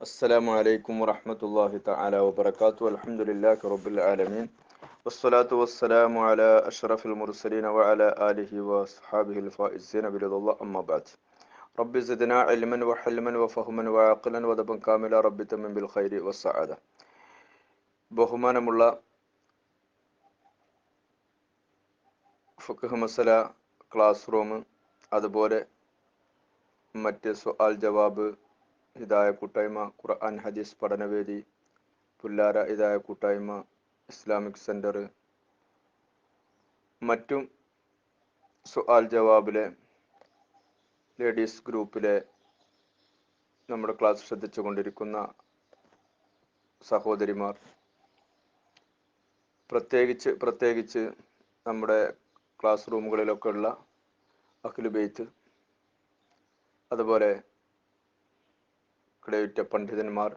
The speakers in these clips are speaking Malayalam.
السلام عليكم ورحمة الله تعالى وبركاته الحمد لله رب العالمين والصلاة والسلام على أشرف المرسلين وعلى آله وأصحابه الفائزين برضا الله أما بعد رب زدنا علما وحلما وفهما وعقلا ودبا كاملا رب تمن بالخير والسعادة ബഹുമാനമുള്ള ഫുഖ് മസല ക്ലാസ് റൂം അതുപോലെ മറ്റ് സുആൽ ജവാബ് ഹിദായ കൂട്ടായ്മ ഖുർആൻ ഹദീസ് പഠനവേദി പുല്ലാര ഹിദായ കൂട്ടായ്മ ഇസ്ലാമിക് സെന്റർ മറ്റും സുആൽ ജവാബിലെ ലേഡീസ് ഗ്രൂപ്പിലെ നമ്മുടെ ക്ലാസ് ശ്രദ്ധിച്ചു കൊണ്ടിരിക്കുന്ന സഹോദരിമാർ. പ്രത്യേകിച്ച് പ്രത്യേകിച്ച് നമ്മുടെ ക്ലാസ് റൂമുകളിലൊക്കെ ഉള്ള അഖിലുബെയ്ത്ത് അതുപോലെ കിടയുറ്റ പണ്ഡിതന്മാർ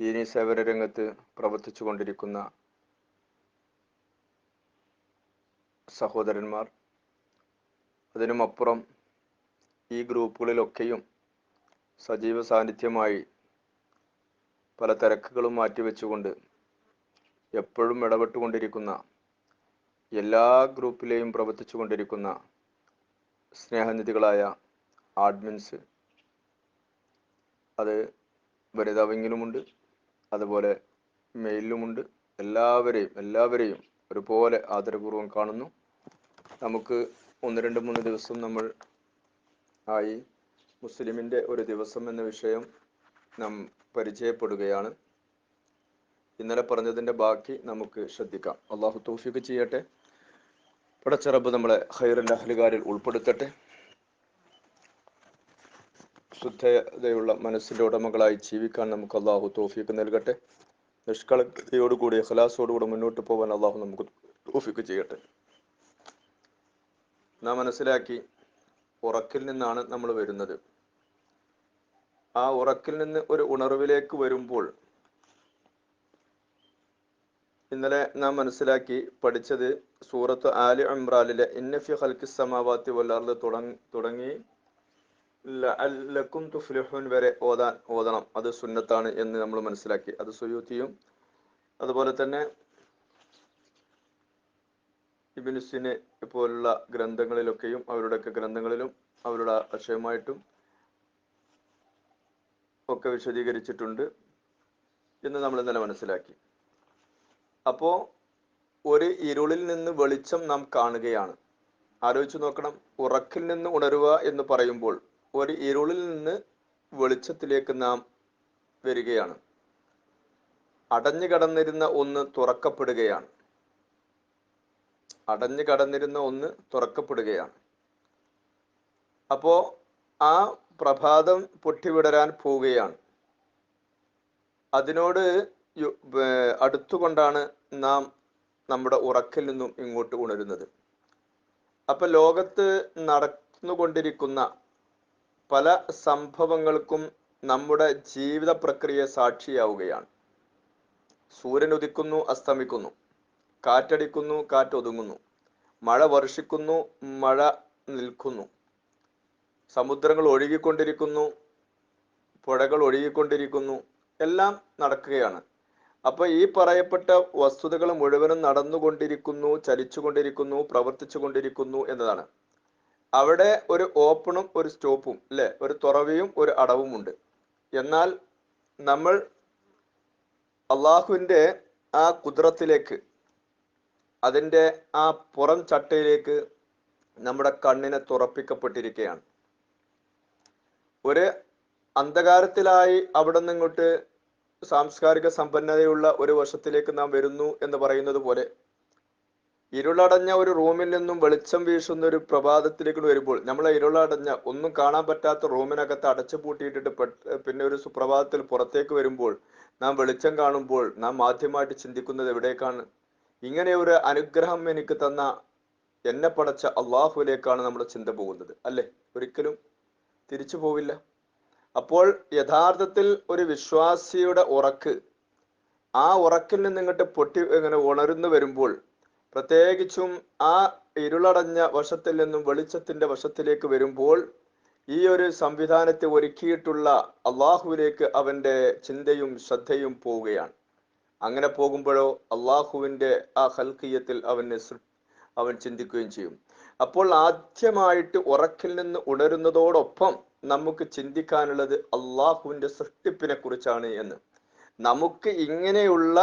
ദീനി സേവന രംഗത്ത് പ്രവർത്തിച്ചു കൊണ്ടിരിക്കുന്ന സഹോദരന്മാർ. അതിനുമപ്പുറം ഈ ഗ്രൂപ്പുകളിലൊക്കെയും സജീവ സാന്നിധ്യമായി പല തിരക്കുകളും മാറ്റിവെച്ചുകൊണ്ട് എപ്പോഴും ഇടപെട്ടുകൊണ്ടിരിക്കുന്ന എല്ലാ ഗ്രൂപ്പിലെയും പ്രവർത്തിച്ചു കൊണ്ടിരിക്കുന്ന സ്നേഹനിധികളായ ആഡ്മിൻസ് അത് വനിതാ വിങ്ങിലുമുണ്ട് അതുപോലെ മെയിലുമുണ്ട് എല്ലാവരെയും എല്ലാവരെയും ഒരുപോലെ ആദരപൂർവം കാണുന്നു. നമുക്ക് ഒന്ന് രണ്ട് മൂന്ന് ദിവസം നമ്മൾ ആയി. മുസ്ലിമിന്റെ ഒരു ദിവസം എന്ന വിഷയം നാം പരിചയപ്പെടുകയാണ്. ഇന്നലെ പറഞ്ഞതിന്റെ ബാക്കി നമുക്ക് ശ്രദ്ധിക്കാം. അള്ളാഹു തൗഫീഖ് ചെയ്യട്ടെ. പടച്ചറബ് നമ്മളെ ഹൈറിന്റെ അഹ്ലുകാരിൽ ഉൾപ്പെടുത്തട്ടെ. ശുദ്ധതയുള്ള മനസ്സിന്റെ ഉടമകളായി ജീവിക്കാൻ നമുക്ക് അള്ളാഹു തോഫിക്ക് നൽകട്ടെ. നിഷ്കളയോടുകൂടി ഹലാസോടുകൂടി മുന്നോട്ട് പോകാൻ അള്ളാഹു നമുക്ക് തോഫിക്ക് ചെയ്യട്ടെ. നാം മനസ്സിലാക്കി ഉറക്കിൽ നിന്നാണ് നമ്മൾ വരുന്നത്. ആ ഉറക്കിൽ നിന്ന് ഒരു ഉണർവിലേക്ക് വരുമ്പോൾ ഇന്നലെ നാം മനസ്സിലാക്കി പഠിച്ചത് സൂറത്ത് ആലി ഇമ്രാനിലെ ഇന്നഫി ഹൽക്കി സമാവാത്തി വല്ലാർന്ന് തുടങ്ങി ലക്കും തുഫ്ലിഹുൻ വരെ ഓതാൻ ഓതണം. അത് സുന്നത്താണ് എന്ന് നമ്മൾ മനസ്സിലാക്കി. അത് സുയൂത്തിയും അതുപോലെ തന്നെ ഇബിനുസിനെ പോലുള്ള ഗ്രന്ഥങ്ങളിലൊക്കെയും അവരുടെയൊക്കെ ഗ്രന്ഥങ്ങളിലും അവരുടെ ആശയമായിട്ടും ഒക്കെ വിശദീകരിച്ചിട്ടുണ്ട് എന്ന് നമ്മൾ ഇന്നലെ മനസ്സിലാക്കി. അപ്പോ ഒരു ഇരുളിൽ നിന്ന് വെളിച്ചം നാം കാണുകയാണ്. ആലോചിച്ചു നോക്കണം. ഉറക്കിൽ നിന്ന് ഉണരുക എന്ന് പറയുമ്പോൾ ഒരു ഇരുളിൽ നിന്ന് വെളിച്ചത്തിലേക്ക് നാം വരികയാണ്. അടഞ്ഞു കടന്നിരുന്ന ഒന്ന് തുറക്കപ്പെടുകയാണ്. അടഞ്ഞു കടന്നിരുന്ന ഒന്ന് തുറക്കപ്പെടുകയാണ്. അപ്പോ ആ പ്രഭാതം പൊട്ടിവിടരാൻ പോവുകയാണ്. അതിനോട് അടുത്തുകൊണ്ടാണ് നാം നമ്മുടെ ഉറക്കിൽ നിന്നും ഇങ്ങോട്ട് ഉണരുന്നത്. അപ്പൊ ലോകത്ത് നടന്നുകൊണ്ടിരിക്കുന്ന പല സംഭവങ്ങൾക്കും നമ്മുടെ ജീവിത പ്രക്രിയ സാക്ഷിയാവുകയാണ്. സൂര്യൻ ഉദിക്കുന്നു അസ്തമിക്കുന്നു. കാറ്റടിക്കുന്നു കാറ്റൊതുങ്ങുന്നു. മഴ വർഷിക്കുന്നു മഴ നിൽക്കുന്നു. സമുദ്രങ്ങൾ ഒഴുകിക്കൊണ്ടിരിക്കുന്നു പുഴകൾ ഒഴുകിക്കൊണ്ടിരിക്കുന്നു എല്ലാം നടക്കുകയാണ്. അപ്പൊ ഈ പറയപ്പെട്ട വസ്തുതകൾ മുഴുവനും നടന്നുകൊണ്ടിരിക്കുന്നു ചലിച്ചുകൊണ്ടിരിക്കുന്നു പ്രവർത്തിച്ചു കൊണ്ടിരിക്കുന്നു എന്നതാണ്. അവിടെ ഒരു ഓപ്പണും ഒരു സ്റ്റോപ്പും അല്ലെ ഒരു തുറവിയും ഒരു അടവും ഉണ്ട്. എന്നാൽ നമ്മൾ അള്ളാഹുവിന്റെ ആ കുതിരത്തിലേക്ക് അതിന്റെ ആ പുറം ചട്ടയിലേക്ക് നമ്മുടെ കണ്ണിനെ തുറപ്പിക്കപ്പെട്ടിരിക്കുകയാണ്. ഒരു അന്ധകാരത്തിലായി അവിടെ നിന്നിങ്ങോട്ട് സാംസ്കാരിക സമ്പന്നതയുള്ള ഒരു വർഷത്തിലേക്ക് നാം വരുന്നു എന്ന് പറയുന്നത് പോലെ ഇരുളടഞ്ഞ ഒരു റൂമിൽ നിന്നും വെളിച്ചം വീശുന്ന ഒരു പ്രഭാതത്തിലേക്ക് വരുമ്പോൾ നമ്മൾ ഇരുളടഞ്ഞ ഒന്നും കാണാൻ പറ്റാത്ത റൂമിനകത്ത് അടച്ചു പൂട്ടിയിട്ടിട്ട് പിന്നെ ഒരു സുപ്രഭാതത്തിൽ പുറത്തേക്ക് വരുമ്പോൾ നാം വെളിച്ചം കാണുമ്പോൾ നാം ആദ്യമായിട്ട് ചിന്തിക്കുന്നത് എവിടേക്കാണ്? ഇങ്ങനെ ഒരു അനുഗ്രഹം എനിക്ക് തന്ന എന്നെ പടച്ച അള്ളാഹുലേക്കാണ് നമ്മുടെ ചിന്ത പോകുന്നത് അല്ലെ? ഒരിക്കലും തിരിച്ചു പോവില്ല. അപ്പോൾ യഥാർത്ഥത്തിൽ ഒരു വിശ്വാസിയുടെ ഉറക്ക് ആ ഉറക്കിൽ നിന്ന് ഇങ്ങോട്ട് പൊട്ടി ഇങ്ങനെ ഉണർന്നു വരുമ്പോൾ പ്രത്യേകിച്ചും ആ ഇരുളടഞ്ഞ വശത്തിൽ നിന്നും വെളിച്ചത്തിന്റെ വശത്തിലേക്ക് വരുമ്പോൾ ഈ ഒരു സംവിധാനത്തെ ഒരുക്കിയിട്ടുള്ള അള്ളാഹുവിലേക്ക് അവന്റെ ചിന്തയും ശ്രദ്ധയും പോവുകയാണ്. അങ്ങനെ പോകുമ്പോഴോ അള്ളാഹുവിന്റെ ആ ഹൽക്കീയത്തിൽ അവന് അവൻ ചിന്തിക്കുകയും ചെയ്യും. അപ്പോൾ ആദ്യമായിട്ട് ഉറക്കിൽ നിന്ന് ഉണരുന്നതോടൊപ്പം നമുക്ക് ചിന്തിക്കാനുള്ളത് അള്ളാഹുവിന്റെ സൃഷ്ടിപ്പിനെ കുറിച്ചാണ് എന്ന്. നമുക്ക് ഇങ്ങനെയുള്ള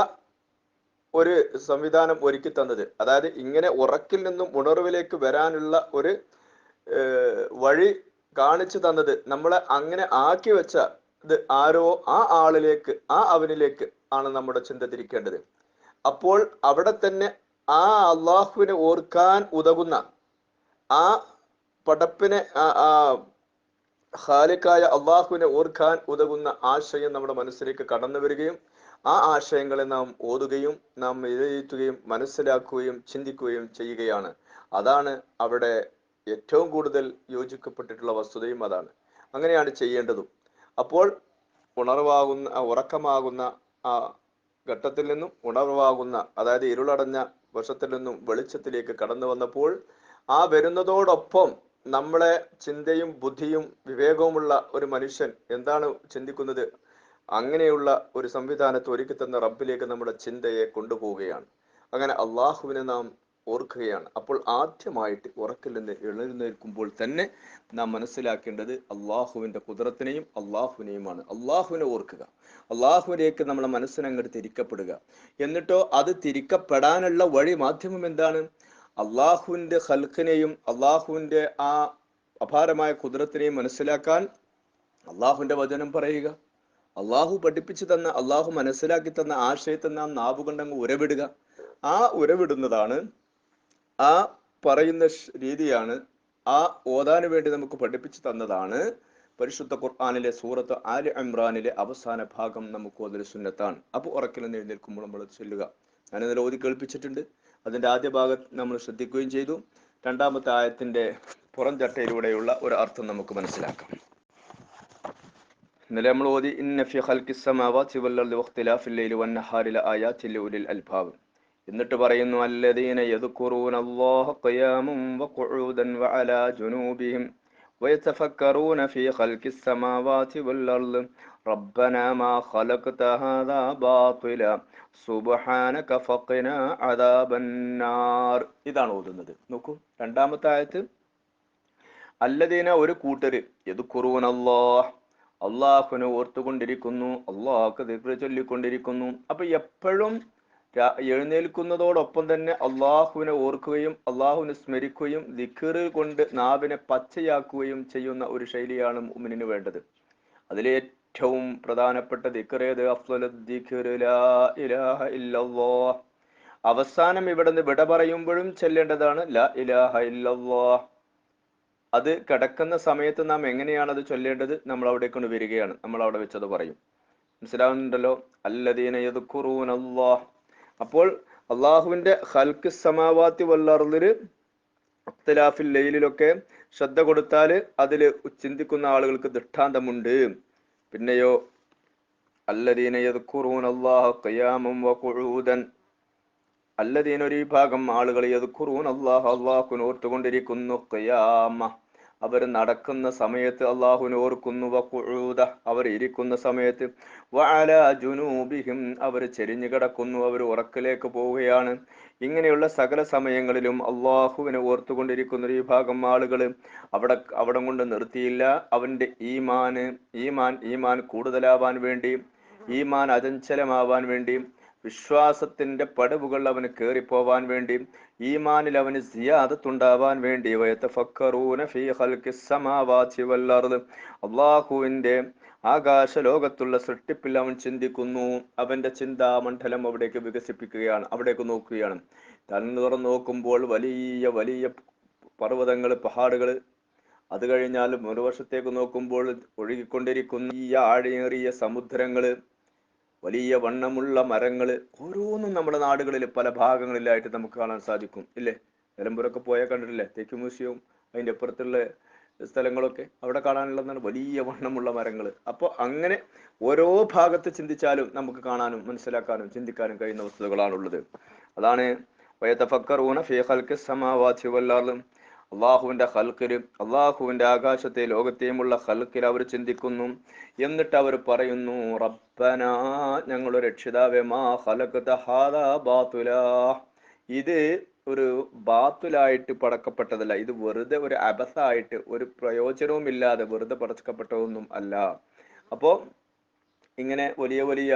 ഒരു സംവിധാനം ഒരുക്കി തന്നത്. അതായത് ഇങ്ങനെ ഉറക്കിൽ നിന്നും ഉണർവിലേക്ക് വരാനുള്ള ഒരു വഴി കാണിച്ചു തന്നത്. നമ്മളെ അങ്ങനെ ആക്കി വെച്ച ഇത് ആരോ ആ ആളിലേക്ക് ആ അവനിലേക്ക് ആണ് നമ്മുടെ ചിന്ത തിരിക്കേണ്ടത്. അപ്പോൾ അവിടെ തന്നെ ആ അള്ളാഹുവിനെ ഓർക്കാൻ ഉതകുന്ന ആ പടപ്പിനെ ഖാലിക്കായ അള്ളാഹുവിനെ ഓർക്കാൻ ഉതകുന്ന ആശയം നമ്മുടെ മനസ്സിലേക്ക് കടന്നു വരികയും ആ ആശയങ്ങളെ നാം ഓതുകയും നാം വിലയിരുത്തുകയും മനസ്സിലാക്കുകയും ചിന്തിക്കുകയും ചെയ്യുകയാണ്. അതാണ് അവിടെ ഏറ്റവും കൂടുതൽ യോജിക്കപ്പെട്ടിട്ടുള്ള വസ്തുതയും അതാണ്. അങ്ങനെയാണ് ചെയ്യേണ്ടതും. അപ്പോൾ ഉണർവാകുന്ന ഉറക്കമാകുന്ന ആ ഘട്ടത്തിൽ നിന്നും ഉണർവാകുന്ന അതായത് ഇരുളടഞ്ഞ വശത്തിൽ നിന്നും വെളിച്ചത്തിലേക്ക് കടന്നു വന്നപ്പോൾ ആ വരുന്നതോടൊപ്പം നമ്മളെ ചിന്തയും ബുദ്ധിയും വിവേകവുമുള്ള ഒരു മനുഷ്യൻ എന്താണ് ചിന്തിക്കുന്നത്? അങ്ങനെയുള്ള ഒരു സംവിധാനത്തെ ഒരുക്കി തന്ന റബ്ബിലേക്ക് നമ്മുടെ ചിന്തയെ കൊണ്ടുപോവുകയാണ്. അങ്ങനെ അള്ളാഹുവിനെ നാം ഓർക്കുകയാണ്. അപ്പോൾ ആദ്യമായിട്ട് ഉറക്കിൽ നിന്ന് എഴുന്നേൽക്കുമ്പോൾ തന്നെ നാം മനസ്സിലാക്കേണ്ടത് അള്ളാഹുവിന്റെ കുതിരത്തിനെയും അള്ളാഹുവിനെയുമാണ്. അള്ളാഹുവിനെ ഓർക്കുക. അള്ളാഹുവിലേക്ക് നമ്മളെ മനസ്സിനങ്ങോട്ട് തിരിക്കപ്പെടുക. എന്നിട്ടോ അത് തിരിക്കപ്പെടാനുള്ള വഴി മാധ്യമം എന്താണ്? അള്ളാഹുവിന്റെ ഹൽക്കിനെയും അള്ളാഹുവിന്റെ ആ അപാരമായ കുതിരത്തിനെയും മനസ്സിലാക്കാൻ അള്ളാഹുവിന്റെ വചനം പറയുക. അള്ളാഹു പഠിപ്പിച്ചു തന്ന അള്ളാഹു മനസ്സിലാക്കി തന്ന ആശയത്തെ നാം നാവുകൊണ്ടങ്ങ് ഉരവിടുക. ആ ഉരവിടുന്നതാണ് ആ പറയുന്ന രീതിയാണ് ആ ഓതാന് വേണ്ടി നമുക്ക് പഠിപ്പിച്ചു തന്നതാണ് പരിശുദ്ധ ഖുർആാനിലെ സൂറത്ത് ആലി ഇമ്രാനിലെ അവസാന ഭാഗം നമുക്ക് ഓതൽ സുന്നത്താണ്. അപ്പോൾ ഉറക്കിൽ എഴുന്നേൽക്കുമ്പോൾ നമ്മൾ ചൊല്ലുക. ഇന്നലെ ഓതി കേൾപ്പിച്ചിട്ടുണ്ട്. അതിന്റെ ആദ്യ ഭാഗം നമ്മൾ ശ്രദ്ധിക്കുകയും ചെയ്തു. രണ്ടാമത്തെ ആയത്തിന്റെ പുറം ചട്ടയിലൂടെയുള്ള ഒരു അർത്ഥം നമുക്ക് മനസ്സിലാക്കാം. ഇന്നലെ നമ്മൾ ഓതി ഇന്ന ഫി ഖൽഖി സമാവാതി വൽ അർദി വഖ്തിലാഫിൽ ലൈലി വൻ നഹാരി ലആയാതിൻ ലിഉലിൽ അൽബാബ് എന്നിട്ട് പറയുന്നു അല്ലദീന യദ്കുറൂന അല്ലാഹ ഖിയാമൻ വഖുഊദൻ വഅലാ ജുനൂബിഹിം ويتفكرون في خلق السماوات والأرض ربنا ما خلقت هذا باطلا سبحانك فقنا عذاب النار ഇതാണ് ഓതുന്നത് നോക്കൂ രണ്ടാമത്തെ ആയത്ത് അല്ലദീന ഒരു കൂട്ടര് യദ്കുറൂന അല്ലാഹ് അള്ളാഹുവിനെ ഓർത്തുകൊണ്ടിരിക്കുന്നു അള്ളാഹുക്ക് ദിക്ർ ചൊല്ലിക്കൊണ്ടിരിക്കുന്നു. അപ്പൊ എപ്പോഴും എഴുന്നേൽക്കുന്നതോടൊപ്പം തന്നെ അള്ളാഹുവിനെ ഓർക്കുകയും അള്ളാഹുവിനെ സ്മരിക്കുകയും ദിക്കറിൽ കൊണ്ട് നാവിനെ പച്ചയാക്കുകയും ചെയ്യുന്ന ഒരു ശൈലിയാണ് മുഅ്മിനിന് വേണ്ടത്. അതിലെ ഏറ്റവും പ്രധാനപ്പെട്ട ദിക്കറേത് അവസാനം ഇവിടെ നിന്ന് വിട പറയുമ്പോഴും ചെല്ലേണ്ടതാണ് ലാ ഇലാഹ ഇല്ലല്ലാഹ്. അത് കിടക്കുന്ന സമയത്ത് നാം എങ്ങനെയാണ് അത് ചൊല്ലേണ്ടത്? നമ്മൾ അവിടെ കൊണ്ട് വരികയാണ്. നമ്മൾ അവിടെ വെച്ചത് പറയും. മനസ്സിലാവുന്നുണ്ടല്ലോ? അല്ലദീന അപ്പോൾ അള്ളാഹുവിന്റെ ഹൽക്ക് സമാവാത്തി വല്ലറിൽ അഖ്തലാഫിൽ ലൈലിലൊക്കെ ശ്രദ്ധ കൊടുത്താൽ അതിൽ ചിന്തിക്കുന്ന ആളുകൾക്ക് ദൃഷ്ടാന്തമുണ്ട്. പിന്നെയോ അല്ലദീന യദ്കുറൂന അല്ലാഹ ഖിയാമൻ വഖുഊദൻ അല്ലദീന ഒരു ആളുകൾ യദ്കുറൂന അല്ലാഹ അല്ലാഹുവിനെ ഓർത്തുകൊണ്ടിരിക്കുന്നു ഖിയാമ. അവർ നടക്കുന്ന സമയത്ത് അള്ളാഹുവിനെ ഓർക്കുന്നു വക്കുഴൂത അവർ ഇരിക്കുന്ന സമയത്ത്. വഅല ജുനൂബിഹിം അവർ ചെരിഞ്ഞു കിടക്കുന്നു അവർ ഉറക്കിലേക്ക് പോവുകയാണ്. ഇങ്ങനെയുള്ള സകല സമയങ്ങളിലും അള്ളാഹുവിനെ ഓർത്തുകൊണ്ടിരിക്കുന്ന ഒരു വിഭാഗം ആളുകൾ അവിടെ അവിടെ കൊണ്ട് നിർത്തിയില്ല. അവന്റെ ഈമാന് ഈമാൻ ഈമാൻ കൂടുതലാവാൻ വേണ്ടി ഈമാൻ അചഞ്ചലമാവാൻ വേണ്ടി വിശ്വാസത്തിന്റെ പടവുകൾ അവന് കയറിപ്പോവാൻ വേണ്ടി ഈമാനിൽ അവന് സിയാദത്തുണ്ടാവാൻ വേണ്ടി അള്ളാഹുവിന്റെ ആകാശ ലോകത്തുള്ള സൃഷ്ടിപ്പിൽ അവൻ ചിന്തിക്കുന്നു. അവന്റെ ചിന്താമണ്ഡലം അവിടേക്ക് വികസിപ്പിക്കുകയാണ് അവിടേക്ക് നോക്കുകയാണ്. തന്നു തുറന്നു നോക്കുമ്പോൾ വലിയ വലിയ പർവതങ്ങൾ പഹാടുകൾ. അത് കഴിഞ്ഞാൽ മറുവശത്തേക്ക് നോക്കുമ്പോൾ ഒഴുകിക്കൊണ്ടിരിക്കുന്ന ഈ ആഴേറിയ സമുദ്രങ്ങൾ വലിയ വണ്ണമുള്ള മരങ്ങൾ ഓരോന്നും നമ്മുടെ നാടുകളിൽ പല ഭാഗങ്ങളിലായിട്ട് നമുക്ക് കാണാൻ സാധിക്കും ഇല്ലേ? നിലമ്പൂരൊക്കെ പോയാൽ കണ്ടിട്ടില്ലേ? തേക്ക് മ്യൂസിയവും അതിന്റെ അപ്പുറത്തുള്ള സ്ഥലങ്ങളൊക്കെ അവിടെ കാണാനുള്ളതാണ് വലിയ വണ്ണമുള്ള മരങ്ങൾ അപ്പോൾ അങ്ങനെ ഓരോ ഭാഗത്ത് ചിന്തിച്ചാലും നമുക്ക് കാണാനും മനസ്സിലാക്കാനും ചിന്തിക്കാനും കഴിയുന്ന വസ്തുതകളാണുള്ളത്. അതാണ് വയതഫക്കറൂന ഫീ ഖൽഖിസ് സമാവാസി വൽ അള്ളാഹുവിന്റെ ഹൽക്കിൽ അള്ളാഹുവിന്റെ ആകാശത്തെ ലോകത്തെയുമുള്ള ഹൽക്കിൽ അവർ ചിന്തിക്കുന്നു. എന്നിട്ട് അവർ പറയുന്നു റബ്ബന ഞങ്ങളുടെ രക്ഷിതാവേ മാ ഹാദാ ബാതുലാ ഇത് ഒരു ബാത്തുലായിട്ട് പടക്കപ്പെട്ടതല്ല. ഇത് വെറുതെ ഒരു അബസായിട്ട് ഒരു പ്രയോജനവും ഇല്ലാതെ വെറുതെ പടക്കപ്പെട്ടതൊന്നും അല്ല. അപ്പോ ഇങ്ങനെ വലിയ വലിയ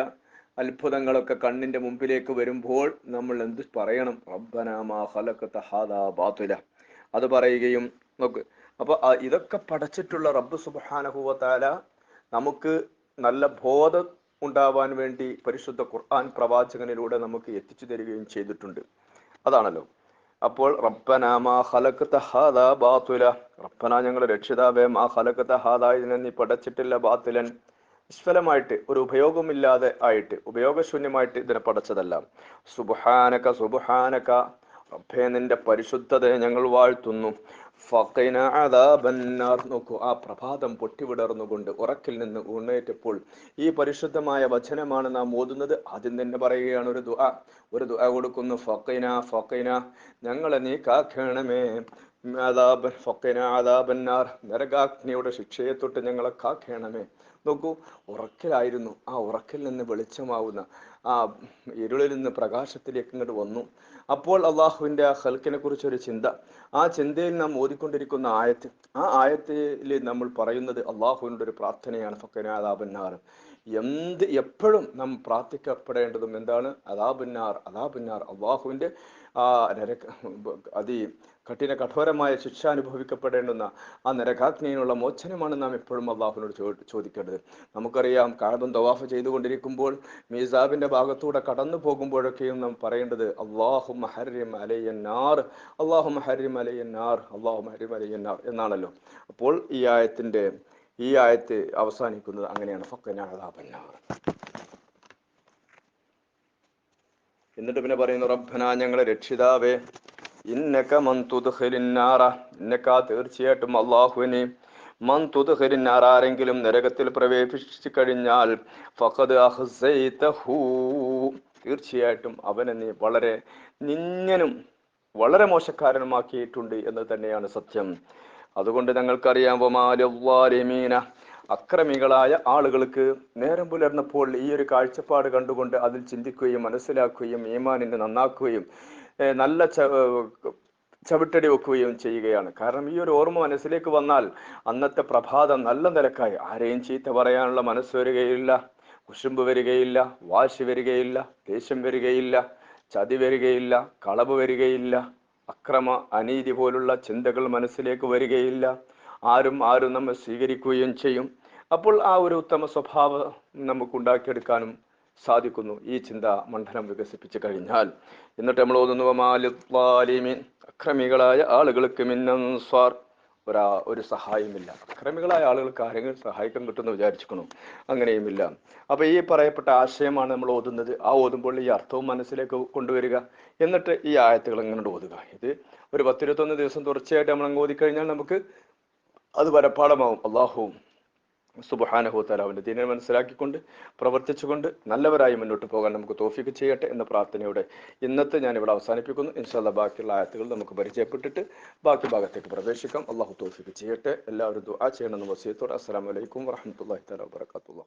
അത്ഭുതങ്ങളൊക്കെ കണ്ണിന്റെ മുമ്പിലേക്ക് വരുമ്പോൾ നമ്മൾ എന്ത് പറയണം? റബ്ബന മാ ഖലഖത ഹാദാ ബാതുല അത് പറയുകയും നോക്ക്. അപ്പൊ ഇതൊക്കെ പഠിച്ചിട്ടുള്ള റബ്ബ് സുബാനഹുവത്താല നമുക്ക് നല്ല ബോധം ഉണ്ടാവാൻ വേണ്ടി പരിശുദ്ധ ഖുർആൻ പ്രവാചകനിലൂടെ നമുക്ക് എത്തിച്ചു തരികയും ചെയ്തിട്ടുണ്ട്. അതാണല്ലോ. അപ്പോൾ റബ്ബന മാ ഹാദാ ബാതുല. റബ്ബന ഞങ്ങളുടെ രക്ഷിതാവേ മാ ഹലക്കത്ത ഹാദാ ഇതിനെ നീ പടച്ചിട്ടില്ല ബാത്തുലൻ നിഷ്ഫലമായിട്ട് ഒരു ഉപയോഗമില്ലാതെ ആയിട്ട് ഉപയോഗശൂന്യമായിട്ട് ഇതിനെ പടച്ചതല്ല സുബുഹാനക സുബഹാനക. റബ്ബേ നിന്റെ പരിശുദ്ധതയെ ഞങ്ങൾ വാഴ്ത്തുന്നു. നോക്കൂ ആ പ്രഭാതം പൊട്ടിവിടർന്നുകൊണ്ട് ഉറക്കിൽ നിന്ന് ഉണേറ്റപ്പോൾ ഈ പരിശുദ്ധമായ വചനമാണ് നാം ഓതുന്നത്. ആദ്യം തന്നെ പറയുകയാണ് ഒരു ദുആ ഒരു ദുആ കൊടുക്കുന്നു. ഫക്കൈന ഫക്കൈന ഞങ്ങളെ നീ കാക്കണമേ. നരകാഗ്നിയുടെ ശിക്ഷയെ തൊട്ട് ഞങ്ങളെ കാക്കേണമേ. നോക്കൂ ഉറക്കിലായിരുന്നു. ആ ഉറക്കിൽ നിന്ന് വെളിച്ചമാവുന്ന ആ ഇരുളിൽ നിന്ന് പ്രകാശത്തിലേക്ക് ഇങ്ങോട്ട് വന്നു. അപ്പോൾ അള്ളാഹുവിന്റെ ആ ഹൽക്കിനെ കുറിച്ച് ഒരു ചിന്ത. ആ ചിന്തയിൽ നാം ഓതിക്കൊണ്ടിരിക്കുന്ന ആയത്ത്. ആ ആയത്തിൽ നമ്മൾ പറയുന്നത് അള്ളാഹുവിന്റെ ഒരു പ്രാർത്ഥനയാണ് ഫക്കനാദാബന്നാർ എന്ത് എപ്പോഴും നാം പ്രാർത്ഥിക്കപ്പെടേണ്ടതും എന്താണ്? അതാ പിന്നാർ അതാ പിന്നാർ. അള്ളാഹുവിന്റെ ആ നരക അതി കഠിന കഠോരമായ ശിക്ഷ അനുഭവിക്കപ്പെടേണ്ടുന്ന ആ നരകാജ്ഞയിലുള്ള മോചനമാണ് നാം എപ്പോഴും അള്ളാഹുവിനോട് ചോ ചോദിക്കേണ്ടത്. നമുക്കറിയാം കാബും തവാഫ് ചെയ്തുകൊണ്ടിരിക്കുമ്പോൾ മീസാബിന്റെ ഭാഗത്തൂടെ കടന്നു പോകുമ്പോഴൊക്കെയും നാം പറയേണ്ടത് അള്ളാഹു മഹരിം അലയ്യന്നാർ അള്ളാഹു മഹരിം അലയ്യന്നാർ അള്ളാഹു മഹരിം അലയ്യന്നാർ എന്നാണല്ലോ. അപ്പോൾ ഈ ആയത്തിന്റെ ഈ ആയത്ത് അവസാനിക്കുന്നത് അങ്ങനെയാണ്. എന്നിട്ട് പിന്നെ പറയുന്നു റബ്ബന ഞങ്ങളെ രക്ഷിതാവേ ഇന്നക്ക മൻ ഇന്നക്ക ഇന്നക തീർച്ചയായിട്ടും അള്ളാഹുവിനെ മൻ തുദ്ഖിലിന്നാർ ആരെങ്കിലും നരകത്തിൽ പ്രവേശിച്ചു കഴിഞ്ഞാൽ ഫഖദ് തീർച്ചയായിട്ടും അവനെ നീ വളരെ നിന്യനും വളരെ മോശക്കാരനുമാക്കിയിട്ടുണ്ട് എന്ന് തന്നെയാണ് സത്യം. അതുകൊണ്ട് ഞങ്ങൾക്കറിയാം അക്രമികളായ ആളുകൾക്ക് നേരം പുലർന്നപ്പോൾ ഈ ഒരു കാഴ്ചപ്പാട് കണ്ടുകൊണ്ട് അതിൽ ചിന്തിക്കുകയും മനസ്സിലാക്കുകയും ഈമാനിനെ നന്നാക്കുകയും നല്ല ചവിട്ടടി വെക്കുകയും ചെയ്യുകയാണ്. കാരണം ഈ ഒരു ഓർമ്മ മനസ്സിലേക്ക് വന്നാൽ അന്നത്തെ പ്രഭാതം നല്ല നിലക്കായി. ആരെയും ചീത്ത പറയാനുള്ള മനസ്സ് വരികയില്ല കുശുമ്പ് വരികയില്ല വാശി വരികയില്ല ദേഷ്യം വരികയില്ല ചതി വരികയില്ല കളവ് വരികയില്ല. അക്രമ അനീതി പോലുള്ള ചിന്തകൾ മനസ്സിലേക്ക് വരികയില്ല. ആരും ആരും നമ്മെ സ്വീകരിക്കുകയും ചെയ്യും. അപ്പോൾ ആ ഒരു ഉത്തമ സ്വഭാവം നമുക്ക് ഉണ്ടാക്കിയെടുക്കാനും സാധിക്കുന്നു. ഈ ചിന്ത മണ്ഡലം വികസിപ്പിച്ചു കഴിഞ്ഞാൽ. എന്നിട്ട് നമ്മൾ ഓതുന്നു അക്രമികളായ ആളുകൾക്ക് മിന്നൻസ്വാർ. ഒരാ ഒരു സഹായമില്ല അക്രമികളായ ആളുകൾക്ക് ആരെങ്കിലും സഹായിക്കാൻ കിട്ടുമെന്ന് വിചാരിച്ചിരിക്കണു അങ്ങനെയുമില്ല. അപ്പൊ ഈ പറയപ്പെട്ട ആശയമാണ് നമ്മൾ ഓതുന്നത്. ആ ഓതുമ്പോൾ ഈ അർത്ഥവും മനസ്സിലേക്ക് കൊണ്ടുവരിക. എന്നിട്ട് ഈ ആയത്തുകൾ എങ്ങനെ ഓതുക. ഇത് ഒരു പത്തിരുപത്തൊന്ന് ദിവസം തുടർച്ചയായിട്ട് നമ്മൾ അങ്ങ് ഓതിക്കഴിഞ്ഞാൽ നമുക്ക് അത് വരപ്പാടമാവും അള്ളാഹുവും സുബഹാനഹുത്താല അവന്റെ ദീനെ മനസ്സിലാക്കിക്കൊണ്ട് പ്രവർത്തിച്ചുകൊണ്ട് നല്ലവരായി മുന്നോട്ട് പോകാൻ നമുക്ക് തോഫിക്ക് ചെയ്യട്ടെ എന്ന പ്രാർത്ഥനയോടെ ഇന്നത്തെ ഞാൻ ഇവിടെ അവസാനിപ്പിക്കുന്നു. ഇൻഷാല്ല ബാക്കിയുള്ള ആയത്തുകൾ നമുക്ക് പരിചയപ്പെട്ടിട്ട് ബാക്കി ഭാഗത്തേക്ക് പ്രവേശിക്കാം. അള്ളാഹു തോഫിക്ക് ചെയ്യട്ടെ. എല്ലാവരും ദുആ ചെയ്യണമെന്ന് വസീത്തോടെ അസ്സലാമലൈക്കും വറഹമത്തല്ലാഹി തആല വബറകാതുഹു.